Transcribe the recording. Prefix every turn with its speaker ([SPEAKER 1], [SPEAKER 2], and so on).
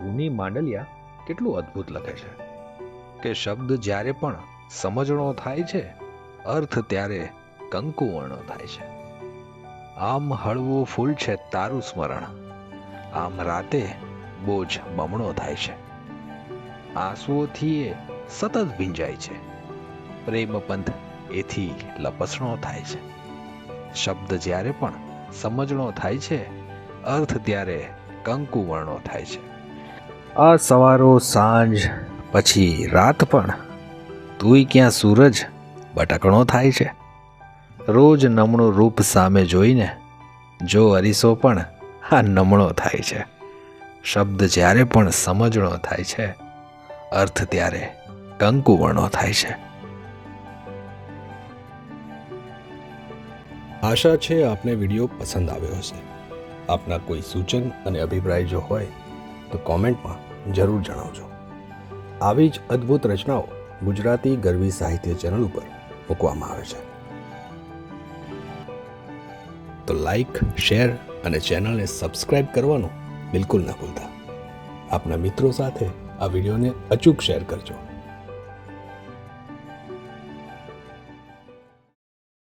[SPEAKER 1] ધૂની માંડલિયા કેટલું અદ્ભુત લખે છે. કે શબ્દ જ્યારે પણ સમજણો થાય છે, અર્થ ત્યારે કંકુવર્ણો થાય છે. આમ હળવું ફૂલ છે તારું સ્મરણ. આમ રાતે બોજ બમણો થાય છે. આંસુઓથી એ સતત ભીંજાય છે. પ્રેમ પંથ એથી લપસણો થાય છે. શબ્દ જ્યારે પણ સમજણો થાય છે, અર્થ ત્યારે કંકુવર્ણો થાય છે. આ સવારો સાંજ, પછી રાત પણ. તુંય ક્યાં સૂરજ? બટકણો થાય છે. રોજ નમણું રૂપ સામે જોઈને, જો અરીસો પણ, આ નમણો થાય છે. શબ્દ જ્યારે પણ સમજણો થાય છે, અર્થ ત્યારે કંકુવર્ણો થાય છે.
[SPEAKER 2] આશા છે આપને વીડિયો પસંદ આવ્યો હશે. આપના કોઈ સૂચન અને અભિપ્રાય જો હોય તો કોમેન્ટમાં જરૂર જણાવજો. આવી જ અદ્ભુત રચનાઓ ગુજરાતી ગરવી સાહિત્ય ચેનલ ઉપર મૂકવામાં આવે છે. તો લાઈક શેર અને ચેનલને સબસ્ક્રાઇબ કરવાનું બિલકુલ ન ભૂલતા. આપના મિત્રો સાથે આ વિડીયોને અચૂક શેર કરજો.